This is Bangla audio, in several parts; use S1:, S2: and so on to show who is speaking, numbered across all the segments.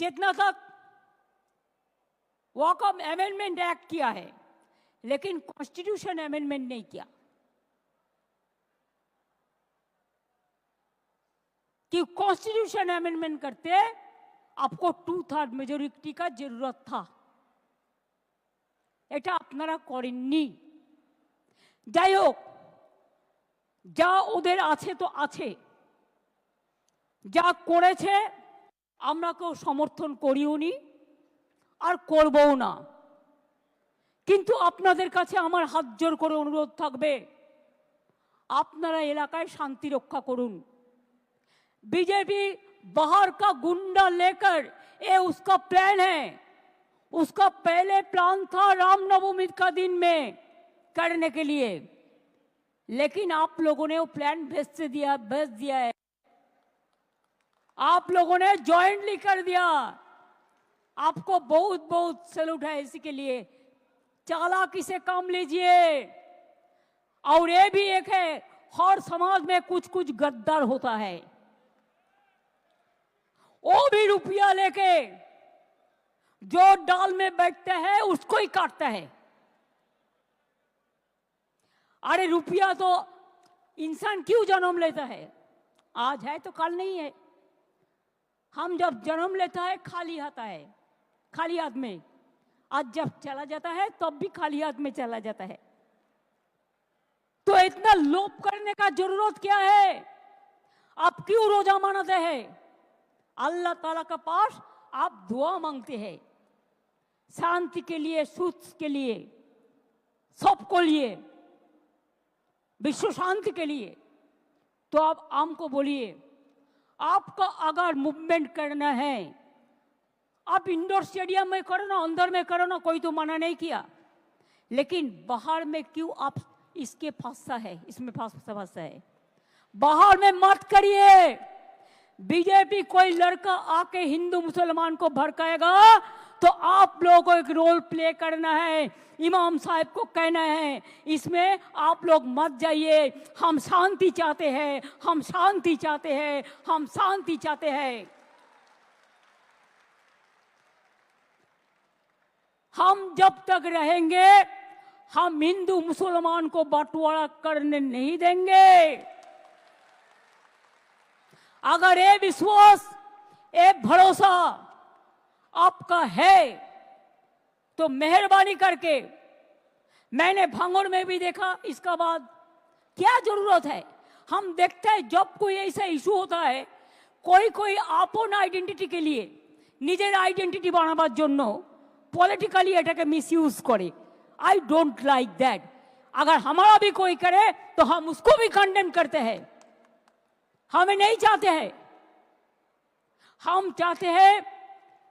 S1: जितना तक वॉकअप अमेंडमेंट एक्ट किया है लेकिन कॉन्स्टिट्यूशन अमेंडमेंट नहीं किया कि कॉन्स्टिट्यूशन अमेंडमेंट करते आपको टू থার্ড মেজরিটি का जरूरत था এটা আপনারা করেননি যাই হোক যা ওদের আছে তো আছে যা করেছে আমরা কেউ সমর্থন করিও নি আর করবও না কিন্তু আপনাদের কাছে আমার হাত জোর করে অনুরোধ থাকবে আপনারা এলাকায় শান্তি রক্ষা করুন बीजेपी बाहर का गुंडा लेकर ये उसका प्लान है उसका पहले प्लान था रामनवमी का दिन में करने के लिए लेकिन आप लोगों ने वो प्लान भेज से दिया भेज दिया है आप लोगों ने ज्वाइंटली कर दिया। आपको बहुत बहुत सैल्यूट है इसी के लिए। चालाकी से काम लीजिए। और ये भी एक है, हर समाज में कुछ कुछ गद्दार होता है। वो भी रुपया लेके जो डाल में बैठता है, उसको ही काटता है। अरे रुपया तो इंसान क्यों जन्म लेता है? आज है तो कल नहीं है। हम जब जन्म लेता है, खाली आता है खाली हाथ में। आज जब चला जाता है, तब भी खाली हाथ में चला जाता है। तो इतना लोप करने का ज़रूरत क्या है? आप क्यों रोजा मनाते हैं? अल्लाह ताला का पास आप दुआ मांगते हैं। शांति के लिए सुख के लिए, सबको लिए, विश्व शांति के लिए। तो आप हमको बोलिए आपका अगर मूवमेंट करना है, आप इंडोर स्टेडियम में करो ना, अंदर में करो ना, कोई तो मना नहीं किया। लेकिन बाहर में क्यों आप इसके फंसा है, इसमें फंसा फंसा है? बाहर में मत करिए। बीजेपी कोई लड़का आके हिंदू मुसलमान को भड़काएगा तो आप लोगों को एक रोल प्ले करना है। इमाम साहब को कहना है, इसमें आप लोग मत जाइए। हम शांति चाहते हैं, हम शांति चाहते हैं, हम शांति चाहते हैं। हम जब तक रहेंगे, हम हिंदू मुसलमान को बंटवारा करने नहीं देंगे। अगर ये विश्वास, ये भरोसा आपका है तो मेहरबानी करके मैंने भांगोर में भी देखा इसका बाद क्या जरूरत है हम देखते हैं जब कोई ऐसा इशू होता है कोई कोई আপন আইডেন্টিটি के लिए নিজের আইডেন্টিটি বানাবার জন্য পলিটিক্যালি এটাকে মিসইউজ করে आई डोंट लाइक दैट अगर हमारा भी कोई करे तो हम उसको भी कंडेम करते हैं हमें नहीं चाहते हैं हम चाहते हैं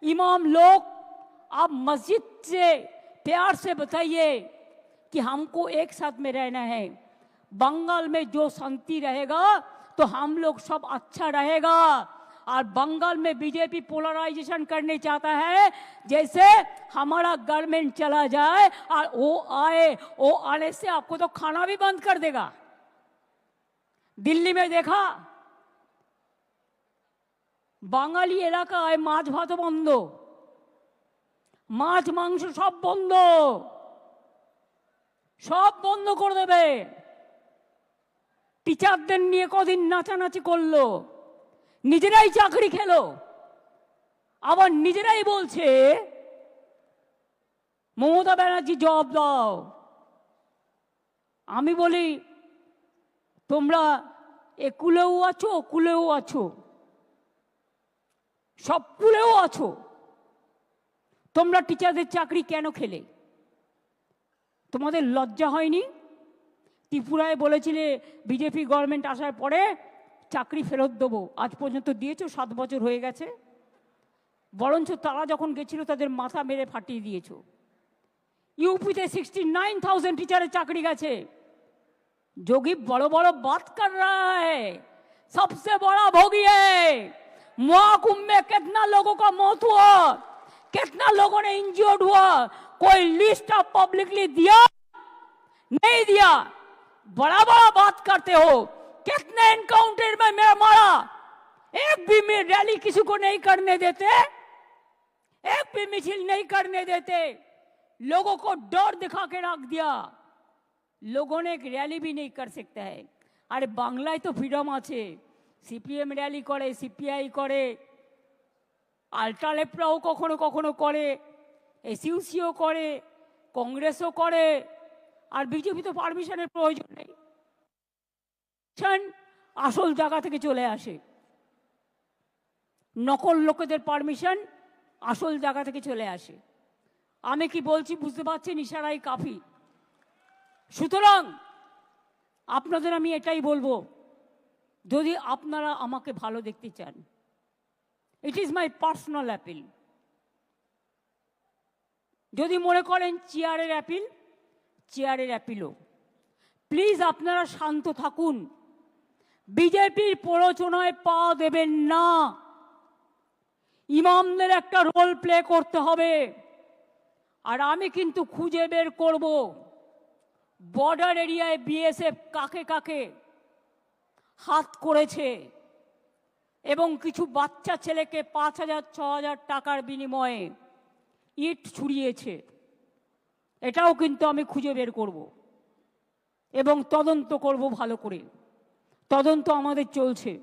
S1: इमाम लोग, आप मस्जिद से प्यार से बताइए कि हमको एक साथ में रहना है। बंगाल में जो शांति रहेगा तो हम लोग सब अच्छा रहेगा। और बंगाल में बीजेपी पोलराइजेशन करने चाहता है, जैसे हमारा गवर्नमेंट चला जाए और वो आए, वो आने से आपको तो खाना भी बंद कर देगा। दिल्ली में देखा বাঙালি এলাকায় মাছ ভাত বন্ধ। মাছ, মাংস সব বন্ধ। সব বন্ধ করে দেবে। টিচারদের নিয়ে কদিন নাচানাচি করল। নিজেরাই চাকরি খেলো। আবার নিজেরাই বলছে, মমতা ব্যানার্জি জবাব দাও। আমি বলি, তোমরা এ কুলেও আছো কুলেও আছো। সব পুলেও আছো। তোমরা টিচারদের চাকরি কেন খেলে? তোমাদের লজ্জা হয়নি? ত্রিপুরায় বলেছিলে বিজেপি গভর্নমেন্ট আসার পরে চাকরি ফেরত দেবো। আজ পর্যন্ত দিয়েছ, সাত বছর হয়ে গেছে। বরঞ্চ তারা যখন গেছিল, তাদের মাথা মেরে ফাটিয়ে দিয়েছ। ইউপিতে সিক্সটি নাইন থাউজেন্ড টিচারের চাকরি গেছে। যোগী বড় বড় বাতকার রা সবসে বড় ভোগী महा कुंभ में कितना लोगों का मौत हुआ कितना लोगों ने इंजर्ड हुआ कोई लिस्ट आप पब्लिकली दिया नहीं दिया बड़ा बड़ा बात करते हो कितने एनकाउंटर में मैं मारा एक भी मेरी रैली किसी को नहीं करने देते एक भी मिशिल नहीं करने देते लोगों को डर दिखा के रख दिया लोगों ने एक रैली भी नहीं कर सकता है अरे बांग्लाয় তো ফ্রিডম আছে সিপিএম র্যালি করে সিপিআই করে আলট্রালেপরাও কখনো কখনো করে এসইউসিও করে কংগ্রেসও করে, আর বিজেপি তো পারমিশনের প্রয়োজন নেই। আসল জায়গা থেকে চলে আসে। নকল লোকেদের পারমিশন আসল জায়গা থেকে চলে আসে। আমি কি বলছি বুঝতে পারছেন ইশারাই কাফি? সুতরাং আপনাদের আমি এটাই বলব যদি আপনারা আমাকে ভালো দেখতে চান it is my personal appeal যদি মনে করেন চেয়ারের অ্যাপিল চেয়ারের অ্যাপিলও প্লিজ আপনারা শান্ত থাকুন। বিজেপির প্ররোচনায় পা দেবেন না। ইমামদের একটা রোল প্লে করতে হবে। আর আমি কিন্তু খুঁজে বের করব। বর্ডার এরিয়ায় বিএসএফ কাকে কাকে হাত করেছে এবং কিছু বাচ্চা ছেলেকে পাঁচ হাজার, ছ হাজার টাকার বিনিময়ে ইট ছুড়িয়েছে। এটাও কিন্তু আমি খুঁজে বের করব এবং তদন্ত করব ভালো করে। তদন্ত আমাদের চলছে।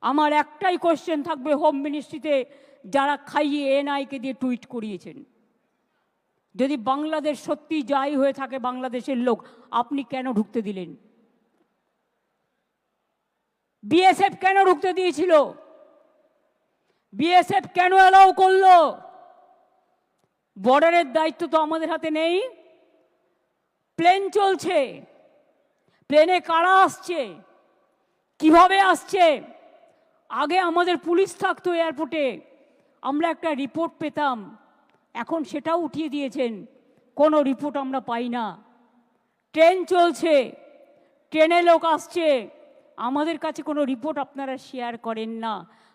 S1: আমার একটাই কোশ্চেন থাকবে হোম মিনিস্ট্রিতে যারা খাইয়ে এনআইকে দিয়ে টুইট করিয়েছেন। যদি বাংলাদেশ সত্যি যাই হয়ে থাকে, বাংলাদেশের লোক, আপনি কেন ঢুকতে দিলেন? বিএসএফ কেন ঢুকতে দিয়েছিল? বিএসএফ কেন অ্যালাউ করল? বর্ডারের দায়িত্ব তো আমাদের হাতে নেই। প্লেন চলছে। প্লেনে কারা আসছে? কীভাবে আসছে? আগে আমাদের পুলিশ থাকতো এয়ারপোর্টে। আমরা একটা রিপোর্ট পেতাম। এখন সেটাও উঠিয়ে দিয়েছেন। কোনো রিপোর্ট আমরা পাই না। ট্রেন চলছে। ট্রেনে লোক আসছে। আমাদের কাছে কোনো রিপোর্ট আপনারা শেয়ার করেন না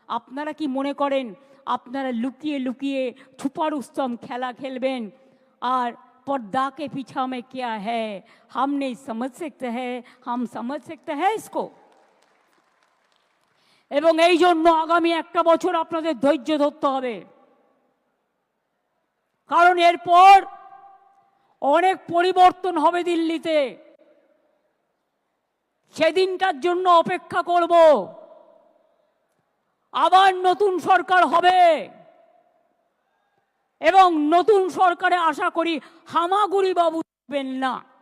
S1: আপনারা কি মনে করেন আপনারা লুকিয়ে লুকিয়ে ছুপা রুস্তম খেলা খেলবেন আর पर्दा के पीछा में क्या है हम नहीं समझ सकते हैं हम समझ सकते हैं इसको এবং এই জন্য আগামী একটা বছর আপনাদের ধৈর্য ধরতে হবে কারণ এরপর অনেক পরিবর্তন হবে দিল্লিতে সেদিনটার জন্য অপেক্ষা করব। আবার নতুন সরকার হবে। এবং নতুন সরকারে আশা করি হামাগুড়ি বাবু না।